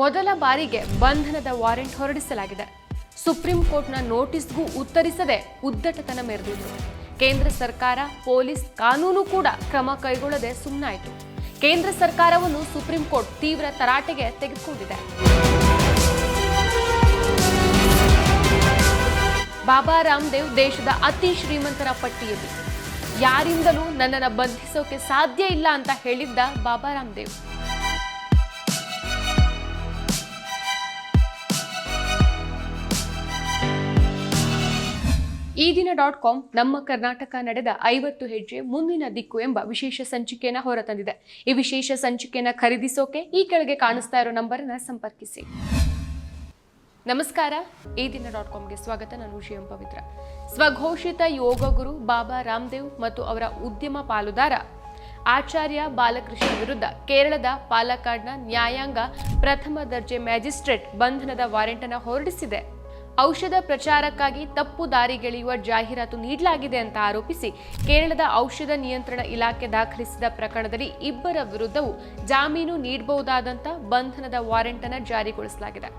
ಮೊದಲ ಬಾರಿಗೆ ಬಂಧನದ ವಾರೆಂಟ್ ಹೊರಡಿಸಲಾಗಿದೆ. ಸುಪ್ರೀಂ ಕೋರ್ಟ್ನ ನೋಟಿಸ್ಗೂ ಉತ್ತರಿಸದೆ ಉದ್ದಟತನ ಮೆರೆದಿದ್ರು ಕೇಂದ್ರ ಸರ್ಕಾರ, ಪೊಲೀಸ್ ಕಾನೂನು ಕೂಡ ಕ್ರಮ ಕೈಗೊಳ್ಳದೆ ಸುಮ್ಮನಾಯಿತು ಕೇಂದ್ರ ಸರ್ಕಾರವನ್ನು ಸುಪ್ರೀಂ ಕೋರ್ಟ್ ತೀವ್ರ ತರಾಟೆಗೆ ತೆಗೆದುಕೊಂಡಿದೆ. ಬಾಬಾ ರಾಮದೇವ್ ದೇಶದ ಅತಿ ಶ್ರೀಮಂತರ ಪಟ್ಟಿಯಲ್ಲಿ. ಯಾರಿಂದಲೂ ನನ್ನನ್ನು ಬಂಧಿಸೋಕೆ ಸಾಧ್ಯ ಇಲ್ಲ ಅಂತ ಹೇಳಿದ್ದ ಬಾಬಾ ರಾಮದೇವ್. ಈ ದಿನ ಡಾಟ್ ಕಾಮ್ ನಮ್ಮ ಕರ್ನಾಟಕ ನಡೆದ ಐವತ್ತು ಹೆಜ್ಜೆ ಮುಂದಿನ ದಿಕ್ಕು ಎಂಬ ವಿಶೇಷ ಸಂಚಿಕೆಯನ್ನ ಹೊರತಂದಿದೆ. ಈ ವಿಶೇಷ ಸಂಚಿಕೆಯನ್ನ ಖರೀದಿಸೋಕೆ ಈ ಕೆಳಗೆ ಕಾಣಿಸ್ತಾ ಇರೋ ನಂಬರನ್ನ ಸಂಪರ್ಕಿಸಿ. ನಮಸ್ಕಾರ. ಈ ದಿನ ಡಾಟ್ ಕಾಮ್ಗೆ ಸ್ವಾಗತ. ನಾನು ಶಿವಂ ಪವಿತ್ರ. ಸ್ವಘೋಷಿತ ಯೋಗ ಗುರು ಬಾಬಾ ರಾಮದೇವ್ ಮತ್ತು ಅವರ ಉದ್ಯಮ ಪಾಲುದಾರ ಆಚಾರ್ಯ ಬಾಲಕೃಷ್ಣ ವಿರುದ್ಧ ಕೇರಳದ ಪಾಲಕ್ಕಾಡ್ನ ನ್ಯಾಯಾಂಗ ಪ್ರಥಮ ದರ್ಜೆ ಮ್ಯಾಜಿಸ್ಟ್ರೇಟ್ ಬಂಧನದ ವಾರೆಂಟ್ ಅನ್ನು ಹೊರಡಿಸಿದೆ. ಔಷಧ ಪ್ರಚಾರಕ್ಕಾಗಿ ತಪ್ಪು ದಾರಿಗೆಳೆಯುವ ಜಾಹೀರಾತು ನೀಡಲಾಗಿದೆ ಅಂತ ಆರೋಪಿಸಿ ಕೇರಳದ ಔಷಧ ನಿಯಂತ್ರಣ ಇಲಾಖೆ ದಾಖಲಿಸಿದ ಪ್ರಕರಣದಲ್ಲಿ ಇಬ್ಬರ ವಿರುದ್ಧವೂ ಜಾಮೀನು ನೀಡಬಹುದಾದಂಥ ಬಂಧನದ ವಾರೆಂಟ್ ಅನ್ನು ಜಾರಿಗೊಳಿಸಲಾಗಿದೆ.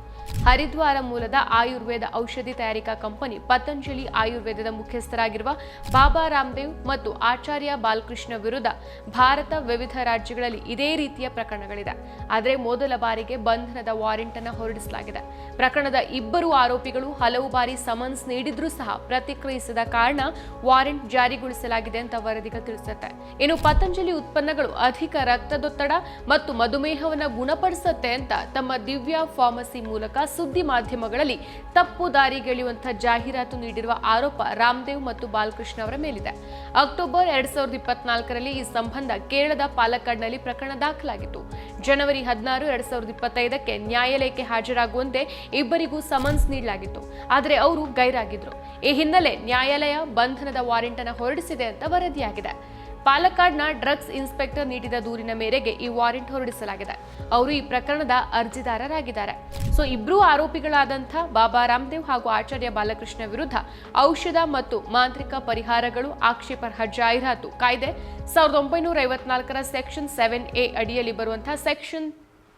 ಹರಿದ್ವಾರ ಮೂಲದ ಆಯುರ್ವೇದ ಔಷಧಿ ತಯಾರಿಕಾ ಕಂಪನಿ ಪತಂಜಲಿ ಆಯುರ್ವೇದದ ಮುಖ್ಯಸ್ಥರಾಗಿರುವ ಬಾಬಾ ರಾಮದೇವ್ ಮತ್ತು ಆಚಾರ್ಯ ಬಾಲಕೃಷ್ಣ ವಿರುದ್ಧ ಭಾರತ ವಿವಿಧ ರಾಜ್ಯಗಳಲ್ಲಿ ಇದೇ ರೀತಿಯ ಪ್ರಕರಣಗಳಿದೆ. ಆದರೆ ಮೊದಲ ಬಾರಿಗೆ ಬಂಧನದ ವಾರೆಂಟ್ ಅನ್ನು ಹೊರಡಿಸಲಾಗಿದೆ. ಪ್ರಕರಣದ ಇಬ್ಬರು ಆರೋಪಿಗಳು ಹಲವು ಬಾರಿ ಸಮನ್ಸ್ ನೀಡಿದ್ರೂ ಸಹ ಪ್ರತಿಕ್ರಿಯಿಸದ ಕಾರಣ ವಾರೆಂಟ್ ಜಾರಿಗೊಳಿಸಲಾಗಿದೆ ಅಂತ ವರದಿಗಳು ತಿಳಿಸುತ್ತೆ. ಇನ್ನು ಪತಂಜಲಿ ಉತ್ಪನ್ನಗಳು ಅಧಿಕ ರಕ್ತದೊತ್ತಡ ಮತ್ತು ಮಧುಮೇಹವನ್ನು ಗುಣಪಡಿಸುತ್ತೆ ಅಂತ ತಮ್ಮ ದಿವ್ಯ ಫಾರ್ಮಸಿ ಮೂಲಕ ಸುದ್ದಿ ಮಾಧ್ಯಮಗಳಲ್ಲಿ ತಪ್ಪು ದಾರಿಗೆಳೆಯುವಂತಹ ಜಾಹೀರಾತು ನೀಡಿರುವ ಆರೋಪ ರಾಮದೇವ್ ಮತ್ತು ಬಾಲಕೃಷ್ಣ ಅವರ ಮೇಲಿದೆ. ಅಕ್ಟೋಬರ್ ಎರಡ್ ಸಾವಿರದ ಇಪ್ಪತ್ನಾಲ್ಕರಲ್ಲಿ ಈ ಸಂಬಂಧ ಕೇರಳದ ಪಾಲಕ್ಕಾಡ್ನಲ್ಲಿ ಪ್ರಕರಣ ದಾಖಲಾಗಿತ್ತು. ಜನವರಿ ಹದಿನಾರು ಎರಡ್ ಸಾವಿರದ ಇಪ್ಪತ್ತೈದಕ್ಕೆ ನ್ಯಾಯಾಲಯಕ್ಕೆ ಹಾಜರಾಗುವಂತೆ ಇಬ್ಬರಿಗೂ ಸಮನ್ಸ್ ನೀಡಲಾಗಿತ್ತು. ಆದರೆ ಅವರು ಗೈರಾಗಿದ್ರು. ಈ ಹಿನ್ನೆಲೆ ನ್ಯಾಯಾಲಯ ಬಂಧನದ ವಾರೆಂಟ್ ಅನ್ನು ಹೊರಡಿಸಿದೆ ಅಂತ ವರದಿಯಾಗಿದೆ. ಪಾಲಕ್ಕಾಡ್ನ ಡ್ರಗ್ಸ್ ಇನ್ಸ್ಪೆಕ್ಟರ್ ನೀಡಿದ ದೂರಿನ ಮೇರೆಗೆ ಈ ವಾರೆಂಟ್ ಹೊರಡಿಸಲಾಗಿದೆ. ಅವರು ಈ ಪ್ರಕರಣದ ಅರ್ಜಿದಾರರಾಗಿದ್ದಾರೆ. ಸೊ ಇಬ್ಬರೂ ಆರೋಪಿಗಳಾದಂಥ ಬಾಬಾ ರಾಮದೇವ್ ಹಾಗೂ ಆಚಾರ್ಯ ಬಾಲಕೃಷ್ಣ ವಿರುದ್ಧ ಔಷಧ ಮತ್ತು ಮಾಂತ್ರಿಕ ಪರಿಹಾರಗಳು ಆಕ್ಷೇಪಾರ್ಹ ಜಾಹೀರಾತು ಕಾಯ್ದೆ ಸಾವಿರದ ಒಂಬೈನೂರ ಐವತ್ನಾಲ್ಕರ ಸೆಕ್ಷನ್ ಸೆವೆನ್ ಎ ಅಡಿಯಲ್ಲಿ ಬರುವಂತಹ ಸೆಕ್ಷನ್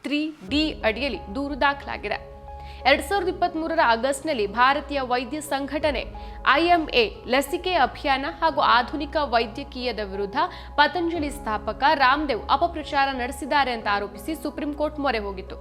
ತ್ರೀ ಡಿ ಅಡಿಯಲ್ಲಿ ದೂರು ದಾಖಲಾಗಿದೆ. ಎರಡ್ ಸಾವಿರದ ಇಪ್ಪತ್ತ್ ಮೂರರ ಆಗಸ್ಟ್ನಲ್ಲಿ ಭಾರತೀಯ ವೈದ್ಯ ಸಂಘಟನೆ ಐಎಂಎ ಲಸಿಕೆ ಅಭಿಯಾನ ಹಾಗೂ ಆಧುನಿಕ ವೈದ್ಯಕೀಯದ ವಿರುದ್ಧ ಪತಂಜಲಿ ಸ್ಥಾಪಕ ರಾಮದೇವ್ ಅಪಪ್ರಚಾರ ನಡೆಸಿದ್ದಾರೆ ಅಂತ ಆರೋಪಿಸಿ ಸುಪ್ರೀಂ ಕೋರ್ಟ್ ಮೊರೆ ಹೋಗಿತ್ತು.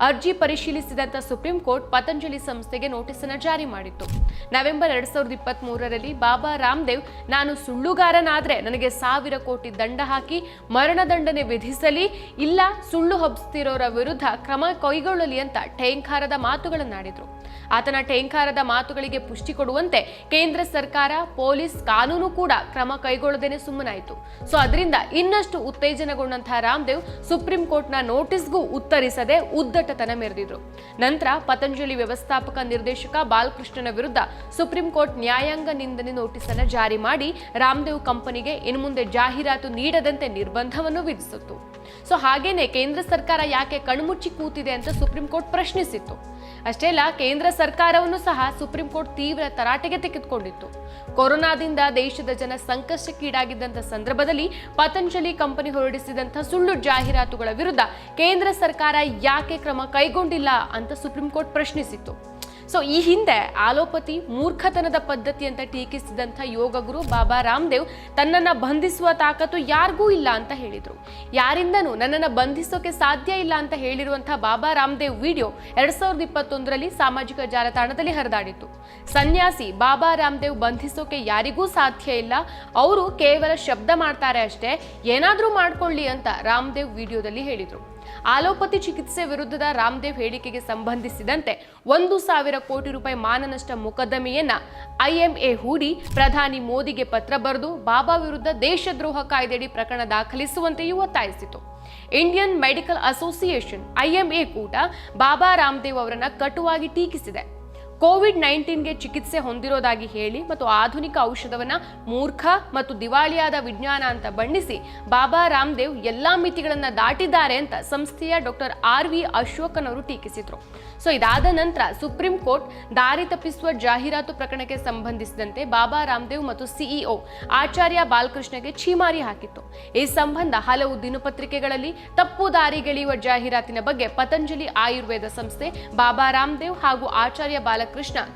ಅರ್ಜಿ ಪರಿಶೀಲಿಸಿದಂತ ಸುಪ್ರೀಂ ಕೋರ್ಟ್ ಪತಂಜಲಿ ಸಂಸ್ಥೆಗೆ ನೋಟಿಸ್ ಅನ್ನು ಜಾರಿ ಮಾಡಿತ್ತು. ನವೆಂಬರ್ ಎರಡ್ ಸಾವಿರದ ಇಪ್ಪತ್ತ್ ಮೂರರಲ್ಲಿ ಬಾಬಾ ರಾಮದೇವ್, ನಾನು ಸುಳ್ಳುಗಾರನಾದ್ರೆ ನನಗೆ ಸಾವಿರ ಕೋಟಿ ದಂಡ ಹಾಕಿ ಮರಣದಂಡನೆ ವಿಧಿಸಲಿ, ಇಲ್ಲ ಸುಳ್ಳು ಹಬ್ಸ್ತಿರೋರ ವಿರುದ್ಧ ಕ್ರಮ ಕೈಗೊಳ್ಳಲಿ ಅಂತ ಠೇಂಕಾರದ ಮಾತುಗಳನ್ನಾಡಿದ್ರು ಆತನ ಠೇಂಕಾರದ ಮಾತುಗಳಿಗೆ ಪುಷ್ಟಿ ಕೊಡುವಂತೆ ಕೇಂದ್ರ ಸರ್ಕಾರ, ಪೊಲೀಸ್ ಕಾನೂನು ಕೂಡ ಕ್ರಮ ಕೈಗೊಳ್ಳದೇನೆ ಸುಮ್ಮನಾಯಿತು. ಸೊ, ಅದರಿಂದ ಇನ್ನಷ್ಟು ಉತ್ತೇಜನಗೊಂಡಂತಹ ರಾಮದೇವ್ ಸುಪ್ರೀಂ ಕೋರ್ಟ್ನ ನೋಟಿಸ್ಗೂ ಉತ್ತರಿಸದೆ ಉದ್ದಟತನ ಮೆರೆದಿದ್ರು. ನಂತರ ಪತಂಜಲಿ ವ್ಯವಸ್ಥಾಪಕ ನಿರ್ದೇಶಕ ಬಾಲಕೃಷ್ಣನ ವಿರುದ್ಧ ಸುಪ್ರೀಂ ಕೋರ್ಟ್ ನ್ಯಾಯಾಂಗ ನಿಂದನೆ ನೋಟಿಸ್ ಅನ್ನು ಜಾರಿ ಮಾಡಿ ರಾಮದೇವ್ ಕಂಪನಿಗೆ ಇನ್ನು ಮುಂದೆ ಜಾಹೀರಾತು ನೀಡದಂತೆ ನಿರ್ಬಂಧವನ್ನು ವಿಧಿಸಿತ್ತು. ಸೊ ಹಾಗೇನೆ ಕೇಂದ್ರ ಸರ್ಕಾರ ಯಾಕೆ ಕಣ್ಮುಚ್ಚಿ ಕೂತಿದೆ ಅಂತ ಸುಪ್ರೀಂ ಕೋರ್ಟ್ ಪ್ರಶ್ನಿಸಿತ್ತು. ಅಷ್ಟೇ ಅಲ್ಲ, ಕೇಂದ್ರ ಸರ್ಕಾರವನ್ನು ಸಹ ಸುಪ್ರೀಂ ಕೋರ್ಟ್ ತೀವ್ರ ತರಾಟೆಗೆ ತೆಗೆದುಕೊಂಡಿತ್ತು. ಕೊರೋನಾದಿಂದ ದೇಶದ ಜನ ಸಂಕಷ್ಟಕ್ಕೀಡಾಗಿದ್ದಂಥ ಸಂದರ್ಭದಲ್ಲಿ ಪತಂಜಲಿ ಕಂಪನಿ ಹೊರಡಿಸಿದಂಥ ಸುಳ್ಳು ಜಾಹೀರಾತುಗಳ ವಿರುದ್ಧ ಕೇಂದ್ರ ಸರ್ಕಾರ ಯಾಕೆ ಕ್ರಮ ಕೈಗೊಂಡಿಲ್ಲ ಅಂತ ಸುಪ್ರೀಂ ಕೋರ್ಟ್ ಪ್ರಶ್ನಿಸಿತ್ತು. ಸೊ ಈ ಹಿಂದೆ ಆಲೋಪತಿ ಮೂರ್ಖತನದ ಪದ್ಧತಿ ಅಂತ ಟೀಕಿಸಿದಂಥ ಯೋಗ ಗುರು ಬಾಬಾ ರಾಮದೇವ್ ತನ್ನನ್ನು ಬಂಧಿಸುವ ತಾಕತ್ತು ಯಾರಿಗೂ ಇಲ್ಲ ಅಂತ ಹೇಳಿದರು. ಯಾರಿಂದನೂ ನನ್ನನ್ನು ಬಂಧಿಸೋಕೆ ಸಾಧ್ಯ ಇಲ್ಲ ಅಂತ ಹೇಳಿರುವಂಥ ಬಾಬಾ ರಾಮದೇವ್ ವಿಡಿಯೋ ಎರಡು ಸಾವಿರದ ಇಪ್ಪತ್ತೊಂದರಲ್ಲಿ ಸಾಮಾಜಿಕ ಜಾಲತಾಣದಲ್ಲಿ ಹರಿದಾಡಿತ್ತು. ಸನ್ಯಾಸಿ ಬಾಬಾ ರಾಮದೇವ್ ಬಂಧಿಸೋಕೆ ಯಾರಿಗೂ ಸಾಧ್ಯ ಇಲ್ಲ. ಅವರು ಕೇವಲ ಶಬ್ದ ಮಾಡ್ತಾರೆ ಅಷ್ಟೇ, ಏನಾದರೂ ಮಾಡ್ಕೊಳ್ಳಿ ಅಂತ ರಾಮದೇವ್ ವಿಡಿಯೋದಲ್ಲಿ ಹೇಳಿದರು. ಆಲೋಪತಿ ಚಿಕಿತ್ಸೆ ವಿರುದ್ಧದ ರಾಮದೇವ್ ಹೇಳಿಕೆಗೆ ಸಂಬಂಧಿಸಿದಂತೆ ಒಂದು ಸಾವಿರ ಕೋಟಿ ರೂಪಾಯಿ ಮಾನನಷ್ಟ ಮೊಕದ್ದಮೆಯನ್ನ ಐಎಂಎ ಹೂಡಿ ಪ್ರಧಾನಿ ಮೋದಿಗೆ ಪತ್ರ ಬರೆದು ಬಾಬಾ ವಿರುದ್ಧ ದೇಶದ್ರೋಹ ಕಾಯ್ದೆಯಡಿ ಪ್ರಕರಣ ದಾಖಲಿಸುವಂತೆಯೂ ಒತ್ತಾಯಿಸಿತು. ಇಂಡಿಯನ್ ಮೆಡಿಕಲ್ ಅಸೋಸಿಯೇಷನ್ ಐಎಂಎ ಕೂಟ ಬಾಬಾ ರಾಮದೇವ್ ಅವರನ್ನ ಕಟುವಾಗಿ ಟೀಕಿಸಿದೆ. ಕೋವಿಡ್ ನೈನ್ಟೀನ್ಗೆ ಚಿಕಿತ್ಸೆ ಹೊಂದಿರೋದಾಗಿ ಹೇಳಿ ಮತ್ತು ಆಧುನಿಕ ಔಷಧವನ್ನ ಮೂರ್ಖ ಮತ್ತು ದಿವಾಳಿಯಾದ ವಿಜ್ಞಾನ ಅಂತ ಬಣ್ಣಿಸಿ ಬಾಬಾ ರಾಮದೇವ್ ಎಲ್ಲಾ ಮಿತಿಗಳನ್ನ ದಾಟಿದ್ದಾರೆ ಅಂತ ಸಂಸ್ಥೆಯ ಡಾಕ್ಟರ್ ಆರ್ ವಿ ಅಶೋಕನ್ ಅವರು ಟೀಕಿಸಿದ್ರು. ಸೊ, ಇದಾದ ನಂತರ ಸುಪ್ರೀಂ ಕೋರ್ಟ್ ದಾರಿ ತಪ್ಪಿಸುವ ಜಾಹೀರಾತು ಪ್ರಕರಣಕ್ಕೆ ಸಂಬಂಧಿಸಿದಂತೆ ಬಾಬಾ ರಾಮದೇವ್ ಮತ್ತು ಸಿಇಒ ಆಚಾರ್ಯ ಬಾಲಕೃಷ್ಣಗೆ ಛೀಮಾರಿ ಹಾಕಿತ್ತು. ಈ ಸಂಬಂಧ ಹಲವು ದಿನಪತ್ರಿಕೆಗಳಲ್ಲಿ ತಪ್ಪು ದಾರಿಗೆಳೆಯುವ ಜಾಹೀರಾತಿನ ಬಗ್ಗೆ ಪತಂಜಲಿ ಆಯುರ್ವೇದ ಸಂಸ್ಥೆ ಬಾಬಾ ರಾಮದೇವ್ ಹಾಗೂ ಆಚಾರ್ಯ ಬಾಲಕೃಷ್ಣ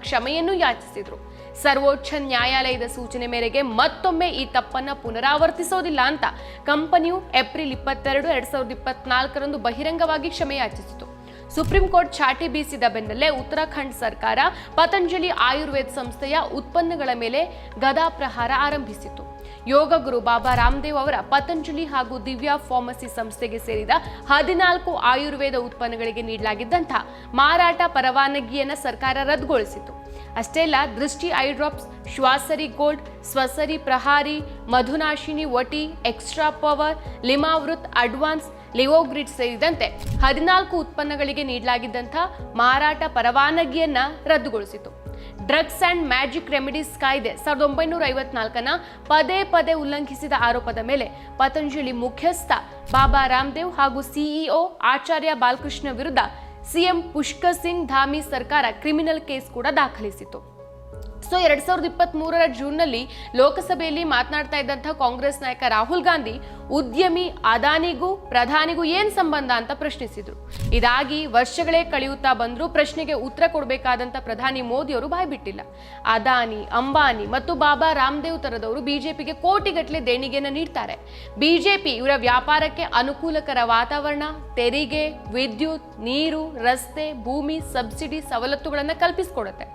ಕ್ಷಮೆಯನ್ನು ಯಾಚಿಸಿದ್ರು. ಸರ್ವೋಚ್ಚ ನ್ಯಾಯಾಲಯದ ಸೂಚನೆ ಮೇರೆಗೆ ಮತ್ತೊಮ್ಮೆ ಈ ತಪ್ಪನ್ನ ಪುನರಾವರ್ತಿಸೋದಿಲ್ಲ ಅಂತ ಕಂಪನಿಯು ಏಪ್ರಿಲ್ ಇಪ್ಪತ್ತೆರಡು, ಎರಡ್ ಸಾವಿರದ ಇಪ್ಪತ್ನಾಲ್ಕರಂದು ಬಹಿರಂಗವಾಗಿ ಕ್ಷಮೆ ಯಾಚಿಸಿತು ಸುಪ್ರೀಂ ಕೋರ್ಟ್ ಚಾಟಿ ಬೀಸಿದ ಬೆನ್ನಲ್ಲೇ ಉತ್ತರಾಖಂಡ್ ಸರ್ಕಾರ ಪತಂಜಲಿ ಆಯುರ್ವೇದ ಸಂಸ್ಥೆಯ ಉತ್ಪನ್ನಗಳ ಮೇಲೆ ಗದಾ ಪ್ರಹಾರ ಆರಂಭಿಸಿತು ಯೋಗ ಗುರು ಬಾಬಾ ರಾಮದೇವ್ ಅವರ ಪತಂಜಲಿ ಹಾಗೂ ದಿವ್ಯಾ ಫಾರ್ಮಸಿ ಸಂಸ್ಥೆಗೆ ಸೇರಿದ ಹದಿನಾಲ್ಕು ಆಯುರ್ವೇದ ಉತ್ಪನ್ನಗಳಿಗೆ ನೀಡಲಾಗಿದ್ದಂಥ ಮಾರಾಟ ಪರವಾನಗಿಯನ್ನು ಸರ್ಕಾರ ರದ್ದುಗೊಳಿಸಿತು ಅಷ್ಟೇ ಅಲ್ಲ Drishti eye drops Swasari gold Swasari Prahari, Madhunashini OT extra power Livamrit advance Livogrit ಸೇರಿದಂತೆ ಹದಿನಾಲ್ಕು ಉತ್ಪನ್ನಗಳಿಗೆ ನೀಡಲಾಗಿದ್ದಂಥ ಮಾರಾಟ ಪರವಾನಗಿಯನ್ನ ರದ್ದುಗೊಳಿಸಿತು. ಡ್ರಗ್ಸ್ ಆ್ಯಂಡ್ ಮ್ಯಾಜಿಕ್ ರೆಮಿಡೀಸ್ ಕಾಯ್ದೆ ಸಾವಿರದ ಒಂಬೈನೂರ ಐವತ್ನಾಲ್ಕನ ಪದೇ ಪದೇ ಉಲ್ಲಂಘಿಸಿದ ಆರೋಪದ ಮೇಲೆ ಪತಂಜಲಿ ಮುಖ್ಯಸ್ಥ ಬಾಬಾ ರಾಮದೇವ್ ಹಾಗೂ ಸಿಇಒ ಆಚಾರ್ಯ ಬಾಲಕೃಷ್ಣ ವಿರುದ್ಧ ಸಿಎಂ ಪುಷ್ಕರ್ ಸಿಂಗ್ ಧಾಮಿ ಸರ್ಕಾರ ಕ್ರಿಮಿನಲ್ ಕೇಸ್ ಕೂಡ ದಾಖಲಿಸಿತು ಸೊ, ಎರಡ್ ಸಾವಿರದ ಇಪ್ಪತ್ತ್ ಮೂರರ ಜೂನ್ನಲ್ಲಿ ಲೋಕಸಭೆಯಲ್ಲಿ ಮಾತನಾಡ್ತಾ ಇದ್ದಂಥ ಕಾಂಗ್ರೆಸ್ ನಾಯಕ ರಾಹುಲ್ ಗಾಂಧಿ ಉದ್ಯಮಿ ಅದಾನಿಗೂ ಪ್ರಧಾನಿಗೂ ಏನ್ ಸಂಬಂಧ ಅಂತ ಪ್ರಶ್ನಿಸಿದ್ರು. ಇದಾಗಿ ವರ್ಷಗಳೇ ಕಳೆಯುತ್ತಾ ಬಂದರೂ ಪ್ರಶ್ನೆಗೆ ಉತ್ತರ ಕೊಡಬೇಕಾದಂಥ ಪ್ರಧಾನಿ ಮೋದಿ ಅವರು ಬಾಯ್ಬಿಟ್ಟಿಲ್ಲ. ಅದಾನಿ, ಅಂಬಾನಿ ಮತ್ತು ಬಾಬಾ ರಾಮದೇವ್ ತರದವರು ಬಿಜೆಪಿಗೆ ಕೋಟಿಗಟ್ಟಲೆ ದೇಣಿಗೆಯನ್ನು ನೀಡ್ತಾರೆ. ಬಿಜೆಪಿ ಇವರ ವ್ಯಾಪಾರಕ್ಕೆ ಅನುಕೂಲಕರ ವಾತಾವರಣ, ತೆರಿಗೆ, ವಿದ್ಯುತ್, ನೀರು, ರಸ್ತೆ, ಭೂಮಿ, ಸಬ್ಸಿಡಿ ಸವಲತ್ತುಗಳನ್ನು ಕಲ್ಪಿಸಿಕೊಡುತ್ತೆ.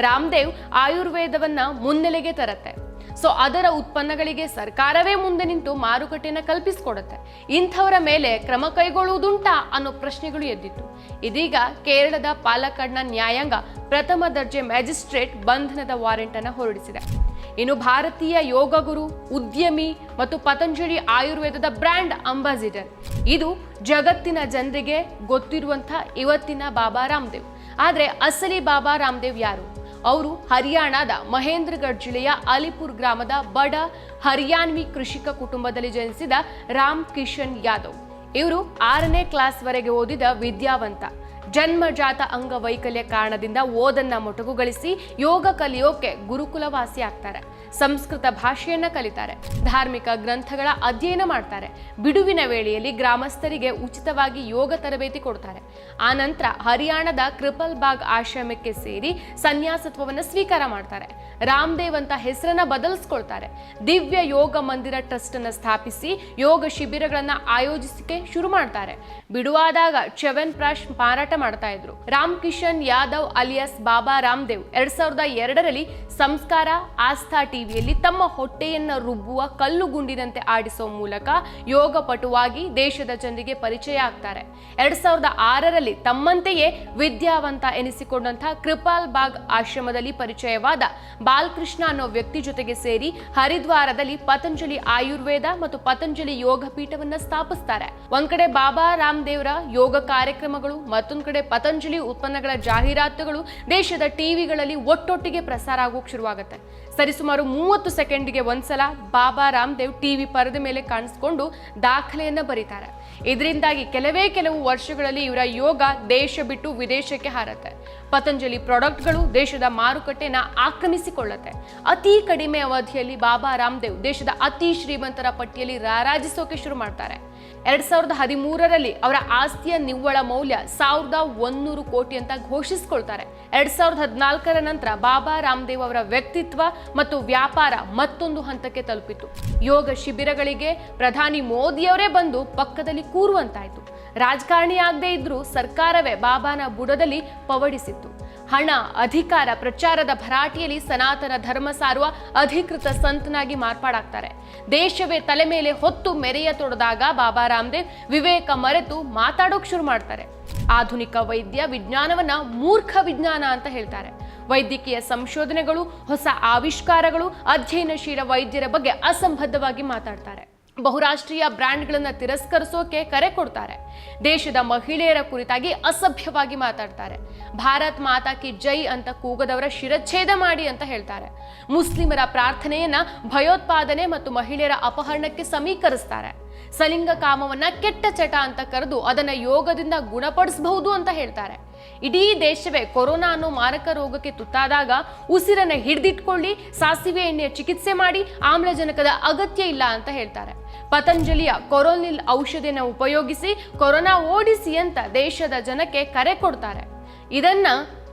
ರಾಮದೇವ್ ಆಯುರ್ವೇದವನ್ನ ಮುನ್ನೆಲೆಗೆ ತರತ್ತೆ. ಸೊ ಅದರ ಉತ್ಪನ್ನಗಳಿಗೆ ಸರ್ಕಾರವೇ ಮುಂದೆ ನಿಂತು ಮಾರುಕಟ್ಟೆಯನ್ನು ಕಲ್ಪಿಸಿಕೊಡುತ್ತೆ. ಇಂಥವರ ಮೇಲೆ ಕ್ರಮ ಕೈಗೊಳ್ಳುವುದುಂಟಾ ಅನ್ನೋ ಪ್ರಶ್ನೆಗಳು ಎದ್ದಿತ್ತು. ಇದೀಗ ಕೇರಳದ ಪಾಲಕ್ಕಾಡ್ನ ನ್ಯಾಯಾಂಗ ಪ್ರಥಮ ದರ್ಜೆ ಮ್ಯಾಜಿಸ್ಟ್ರೇಟ್ ಬಂಧನದ ವಾರೆಂಟ್ ಅನ್ನು ಹೊರಡಿಸಿದೆ. ಇನ್ನು ಭಾರತೀಯ ಯೋಗ ಗುರು, ಉದ್ಯಮಿ ಮತ್ತು ಪತಂಜಲಿ ಆಯುರ್ವೇದದ ಬ್ರ್ಯಾಂಡ್ ಅಂಬಾಸಿಡರ್. ಇದು ಜಗತ್ತಿನ ಜನರಿಗೆ ಗೊತ್ತಿರುವಂತಹ ಇವತ್ತಿನ ಬಾಬಾ ರಾಮದೇವ್. ಆದರೆ ಅಸಲಿ ಬಾಬಾ ರಾಮದೇವ್ ಯಾರು? ಅವರು ಹರಿಯಾಣದ ಮಹೇಂದ್ರಗಢ್ ಜಿಲ್ಲೆಯ ಅಲಿಪುರ್ ಗ್ರಾಮದ ಬಡ ಹರಿಯಾನ್ವಿ ಕೃಷಿಕ ಕುಟುಂಬದಲ್ಲಿ ಜನಿಸಿದ ರಾಮ್ ಕಿಶನ್ ಯಾದವ್. ಇವರು ಆರನೇ ಕ್ಲಾಸ್ವರೆಗೆ ಓದಿದ ವಿದ್ಯಾವಂತ. ಜನ್ಮಜಾತ ಅಂಗವೈಕಲ್ಯ ಕಾರಣದಿಂದ ಓದನ್ನ ಮೊಟಕುಗೊಳಿಸಿ ಯೋಗ ಕಲಿಯೋಕೆ ಗುರುಕುಲವಾಸಿ ಆಗ್ತಾರೆ ಸಂಸ್ಕೃತ ಭಾಷೆಯನ್ನ ಕಲಿತಾರೆ. ಧಾರ್ಮಿಕ ಗ್ರಂಥಗಳ ಅಧ್ಯಯನ ಮಾಡ್ತಾರೆ. ಬಿಡುವಿನ ವೇಳೆಯಲ್ಲಿ ಗ್ರಾಮಸ್ಥರಿಗೆ ಉಚಿತವಾಗಿ ಯೋಗ ತರಬೇತಿ ಕೊಡ್ತಾರೆ. ಆ ನಂತರ ಹರಿಯಾಣದ ಕೃಪಲ್ ಬಾಗ್ ಆಶ್ರಮಕ್ಕೆ ಸೇರಿ ಸನ್ಯಾಸತ್ವವನ್ನು ಸ್ವೀಕಾರ ಮಾಡ್ತಾರೆ. ರಾಮದೇವ್ ಅಂತ ಹೆಸರನ್ನ ಬದಲಿಸ್ಕೊಳ್ತಾರೆ. ದಿವ್ಯ ಯೋಗ ಮಂದಿರ ಟ್ರಸ್ಟ್ ಅನ್ನ ಸ್ಥಾಪಿಸಿ ಯೋಗ ಶಿಬಿರಗಳನ್ನ ಆಯೋಜಿಸಿಕೆ ಶುರು ಮಾಡ್ತಾರೆ. ಬಿಡುವಾದಾಗ ಚವನ್ ಪ್ರಾಶ್ ಮಾರಾಟ ಮಾಡ್ತಾ ಇದ್ರು. ರಾಮ್ ಕಿಶನ್ ಯಾದವ್ ಅಲಿಯಾಸ್ ಬಾಬಾ ರಾಮದೇವ್ ಎರಡ್ ಸಾವಿರದ ಎರಡರಲ್ಲಿ ಸಂಸ್ಕಾರ ಆಸ್ಥಾ ಟಿವಿಯಲ್ಲಿ ತಮ್ಮ ಹೊಟ್ಟೆಯನ್ನ ರುಬ್ಬುವ ಕಲ್ಲು ಗುಂಡಿನಂತೆ ಆಡಿಸುವ ಮೂಲಕ ಯೋಗ ಪಟುವಾಗಿ ದೇಶದ ಜನರಿಗೆ ಪರಿಚಯ ಆಗ್ತಾರೆ. ಎರಡ್ ಸಾವಿರದ ಆರರಲ್ಲಿ ತಮ್ಮಂತೆಯೇ ವಿದ್ಯಾವಂತ ಎನಿಸಿಕೊಂಡಂತಹ ಕೃಪಾಲ್ ಬಾಗ್ ಆಶ್ರಮದಲ್ಲಿ ಪರಿಚಯವಾದ ಬಾಲಕೃಷ್ಣ ಅನ್ನೋ ವ್ಯಕ್ತಿ ಜೊತೆಗೆ ಸೇರಿ ಹರಿದ್ವಾರದಲ್ಲಿ ಪತಂಜಲಿ ಆಯುರ್ವೇದ ಮತ್ತು ಪತಂಜಲಿ ಯೋಗ ಪೀಠವನ್ನ ಸ್ಥಾಪಿಸ್ತಾರೆ. ಒಂದ್ ಕಡೆ ಬಾಬಾ ರಾಮದೇವ್ರ ಯೋಗ ಕಾರ್ಯಕ್ರಮಗಳು ಮತ್ತೊಂದ್ ಕಡೆ ಪತಂಜಲಿ ಉತ್ಪನ್ನಗಳ ಜಾಹೀರಾತುಗಳು ದೇಶದ ಟಿವಿಗಳಲ್ಲಿ ಒಟ್ಟೊಟ್ಟಿಗೆ ಪ್ರಸಾರ ಆಗೋಕೆ ಶುರುವಾಗುತ್ತೆ. ಸರಿಸುಮಾರು ಮೂವತ್ತು ಸೆಕೆಂಡ್ಗೆ ಒಂದ್ಸಲ ಬಾಬಾ ರಾಮದೇವ್ ಟಿವಿ ಪರದೆ ಮೇಲೆ ಕಾಣಿಸ್ಕೊಂಡು ದಾಖಲೆಯನ್ನು ಬರೀತಾರೆ. ಇದರಿಂದಾಗಿ ಕೆಲವೇ ಕೆಲವು ವರ್ಷಗಳಲ್ಲಿ ಇವರ ಯೋಗ ದೇಶ ಬಿಟ್ಟು ವಿದೇಶಕ್ಕೆ ಹಾರತ್ತೆ. ಪತಂಜಲಿ ಪ್ರಾಡಕ್ಟ್ಗಳು ದೇಶದ ಮಾರುಕಟ್ಟೆನ ಆಕ್ರಮಿಸಿಕೊಳ್ಳುತ್ತೆ. ಅತಿ ಕಡಿಮೆ ಅವಧಿಯಲ್ಲಿ ಬಾಬಾ ರಾಮದೇವ್ ದೇಶದ ಅತಿ ಶ್ರೀಮಂತರ ಪಟ್ಟಿಯಲ್ಲಿ ರಾರಾಜಿಸೋಕೆ ಶುರು ಮಾಡ್ತಾರೆ. ಎರಡ್ ಸಾವಿರದ ಹದಿಮೂರರಲ್ಲಿ ಅವರ ಆಸ್ತಿಯ ನಿವ್ವಳ ಮೌಲ್ಯ ಸಾವಿರದ ಒಂದೂರು ಕೋಟಿ ಅಂತ ಘೋಷಿಸಿಕೊಳ್ತಾರೆ. ಎರಡ್ ಸಾವಿರದ ಹದಿನಾಲ್ಕರ ನಂತರ ಬಾಬಾ ರಾಮದೇವ್ ಅವರ ವ್ಯಕ್ತಿತ್ವ ಮತ್ತು ವ್ಯಾಪಾರ ಮತ್ತೊಂದು ಹಂತಕ್ಕೆ ತಲುಪಿತು. ಯೋಗ ಶಿಬಿರಗಳಿಗೆ ಪ್ರಧಾನಿ ಮೋದಿಯವರೇ ಬಂದು ಪಕ್ಕದಲ್ಲಿ ಕೂರುವಂತಾಯ್ತು. ರಾಜಕಾರಣಿ ಆಗದೇ ಇದ್ರೂ ಸರ್ಕಾರವೇ ಬಾಬಾನ ಬುಡದಲ್ಲಿ ಪವಡಿಸಿತ್ತು. ಹಣ, ಅಧಿಕಾರ, ಪ್ರಚಾರದ ಭರಾಟಿಯಲ್ಲಿ ಸನಾತನ ಧರ್ಮ ಸಾರುವ ಅಧಿಕೃತ ಸಂತನಾಗಿ ಮಾರ್ಪಾಡಾಗ್ತಾರೆ. ದೇಶವೇ ತಲೆ ಮೇಲೆ ಹೊತ್ತು ಮೆರೆಯ ತೊಡೆದಾಗ ಬಾಬಾ ರಾಮದೇವ್ ವಿವೇಕ ಮರೆತು ಮಾತಾಡೋಕ್ ಶುರು ಮಾಡ್ತಾರೆ. ಆಧುನಿಕ ವೈದ್ಯ ವಿಜ್ಞಾನವನ್ನ ಮೂರ್ಖ ವಿಜ್ಞಾನ ಅಂತ ಹೇಳ್ತಾರೆ. ವೈದ್ಯಕೀಯ ಸಂಶೋಧನೆಗಳು, ಹೊಸ ಆವಿಷ್ಕಾರಗಳು, ಅಧ್ಯಯನಶೀಲ ವೈದ್ಯರ ಬಗ್ಗೆ ಅಸಂಬದ್ಧವಾಗಿ ಮಾತಾಡ್ತಾರೆ. ಬಹುರಾಷ್ಟ್ರೀಯ ಬ್ರ್ಯಾಂಡ್ಗಳನ್ನು ತಿರಸ್ಕರಿಸೋಕೆ ಕರೆ ಕೊಡ್ತಾರೆ. ದೇಶದ ಮಹಿಳೆಯರ ಕುರಿತಾಗಿ ಅಸಭ್ಯವಾಗಿ ಮಾತಾಡ್ತಾರೆ. ಭಾರತ್ ಮಾತಾ ಕಿ ಜೈ ಅಂತ ಕೂಗದವರ ಶಿರಚ್ಛೇದ ಮಾಡಿ ಅಂತ ಹೇಳ್ತಾರೆ. ಮುಸ್ಲಿಮರ ಪ್ರಾರ್ಥನೆಯನ್ನ ಭಯೋತ್ಪಾದನೆ ಮತ್ತು ಮಹಿಳೆಯರ ಅಪಹರಣಕ್ಕೆ ಸಮೀಕರಿಸ್ತಾರೆ. ಸಲಿಂಗ ಕಾಮವನ್ನ ಕೆಟ್ಟ ಚಟ ಅಂತ ಕರೆದು ಅದನ್ನ ಯೋಗದಿಂದ ಗುಣಪಡಿಸಬಹುದು ಅಂತ ಹೇಳ್ತಾರೆ. ಇಡೀ ದೇಶವೇ ಕೊರೋನಾ ಅನ್ನೋ ಮಾರಕ ರೋಗಕ್ಕೆ ತುತ್ತಾದಾಗ ಉಸಿರನ್ನ ಹಿಡಿದಿಟ್ಕೊಳ್ಳಿ, ಸಾಸಿವೆ ಎಣ್ಣೆಯ ಚಿಕಿತ್ಸೆ ಮಾಡಿ, ಆಮ್ಲಜನಕದ ಅಗತ್ಯ ಇಲ್ಲ ಅಂತ ಹೇಳ್ತಾರೆ. ಪತಂಜಲಿಯ ಕೊರೋನಿಲ್ ಔಷಧಿಯನ್ನು ಉಪಯೋಗಿಸಿ ಕೊರೋನಾ ಓಡಿಸಿ ಅಂತ ದೇಶದ ಜನಕ್ಕೆ ಕರೆ ಕೊಡ್ತಾರೆ. ಇದನ್ನ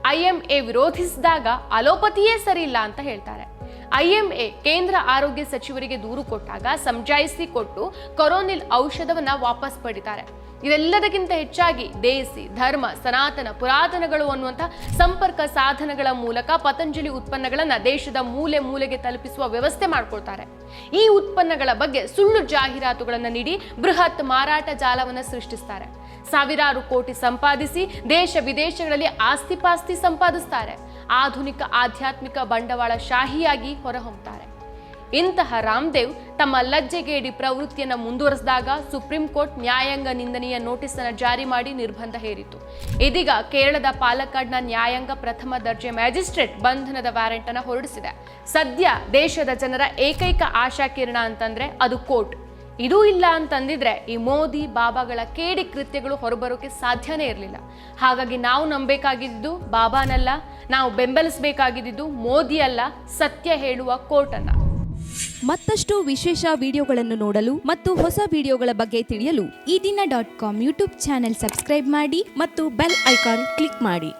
ಐಎಂಎ ವಿರೋಧಿಸಿದಾಗ ಅಲೋಪತಿಯೇ ಸರಿ ಇಲ್ಲ ಅಂತ ಹೇಳ್ತಾರೆ. ಐಎಂಎ ಕೇಂದ್ರ ಆರೋಗ್ಯ ಸಚಿವರಿಗೆ ದೂರು ಕೊಟ್ಟಾಗ ಸಮಜಾಯಿಸಿ ಕೊಟ್ಟು ಕೊರೋನಿಲ್ ಔಷಧವನ್ನ ವಾಪಸ್ ಪಡಿತಾರೆ. ಇದೆಲ್ಲದಕ್ಕಿಂತ ಹೆಚ್ಚಾಗಿ ದೇಸಿ, ಧರ್ಮ, ಸನಾತನ, ಪುರಾತನಗಳು ಅನ್ನುವಂಥ ಸಂಪರ್ಕ ಸಾಧನಗಳ ಮೂಲಕ ಪತಂಜಲಿ ಉತ್ಪನ್ನಗಳನ್ನು ದೇಶದ ಮೂಲೆ ಮೂಲೆಗೆ ತಲುಪಿಸುವ ವ್ಯವಸ್ಥೆ ಮಾಡ್ಕೊಳ್ತಾರೆ. ಈ ಉತ್ಪನ್ನಗಳ ಬಗ್ಗೆ ಸುಳ್ಳು ಜಾಹೀರಾತುಗಳನ್ನು ನೀಡಿ ಬೃಹತ್ ಮಾರಾಟ ಜಾಲವನ್ನು ಸೃಷ್ಟಿಸ್ತಾರೆ. ಸಾವಿರಾರು ಕೋಟಿ ಸಂಪಾದಿಸಿ ದೇಶ ವಿದೇಶಗಳಲ್ಲಿ ಆಸ್ತಿ ಪಾಸ್ತಿ ಸಂಪಾದಿಸ್ತಾರೆ. ಆಧುನಿಕ ಆಧ್ಯಾತ್ಮಿಕ ಬಂಡವಾಳ ಶಾಹಿಯಾಗಿ ಹೊರಹೊಮ್ಮುತ್ತಾರೆ ಇಂತಹ ರಾಮದೇವ್ ತಮ್ಮ ಲಜ್ಜೆಗೇಡಿ ಪ್ರವೃತ್ತಿಯನ್ನು ಮುಂದುವರೆಸಿದಾಗ ಸುಪ್ರೀಂ ಕೋರ್ಟ್ ನ್ಯಾಯಾಂಗ ನಿಂದನೆಯ ನೋಟಿಸ್ ಅನ್ನು ಜಾರಿ ಮಾಡಿ ನಿರ್ಬಂಧ ಹೇರಿತು ಇದೀಗ ಕೇರಳದ ಪಾಲಕ್ಕಾಡ್ನ ನ್ಯಾಯಾಂಗ ಪ್ರಥಮ ದರ್ಜೆ ಮ್ಯಾಜಿಸ್ಟ್ರೇಟ್ ಬಂಧನದ ವ್ಯಾರಂಟ್ ಅನ್ನು ಹೊರಡಿಸಿದೆ. ಸದ್ಯ ದೇಶದ ಜನರ ಏಕೈಕ ಆಶಾಕಿರಣ ಅಂತಂದ್ರೆ ಅದು ಕೋರ್ಟ್. ಇದೂ ಇಲ್ಲ ಅಂತಂದಿದ್ರೆ ಈ ಮೋದಿ ಬಾಬಾಗಳ ಕೇಡಿ ಕೃತ್ಯಗಳು ಹೊರಬರೋಕೆ ಸಾಧ್ಯನೇ ಇರಲಿಲ್ಲ. ಹಾಗಾಗಿ ನಾವು ನಂಬಬೇಕಾಗಿದ್ದು ಬಾಬಾನಲ್ಲ, ನಾವು ಬೆಂಬಲಿಸಬೇಕಾಗಿದ್ದು ಮೋದಿ ಅಲ್ಲ ಸತ್ಯ ಹೇಳುವ ಕೋರ್ಟನ್ನ ಮತ್ತಷ್ಟು ವಿಶೇಷ ವಿಡಿಯೋಗಳನ್ನು ನೋಡಲು ಮತ್ತು ಹೊಸ ವಿಡಿಯೋಗಳ ಬಗ್ಗೆ ತಿಳಿಯಲು ಈ ದಿನ dot com YouTube channel subscribe ಮಾಡಿ ಮತ್ತು ಬೆಲ್ ಐಕಾನ್ ಕ್ಲಿಕ್ ಮಾಡಿ.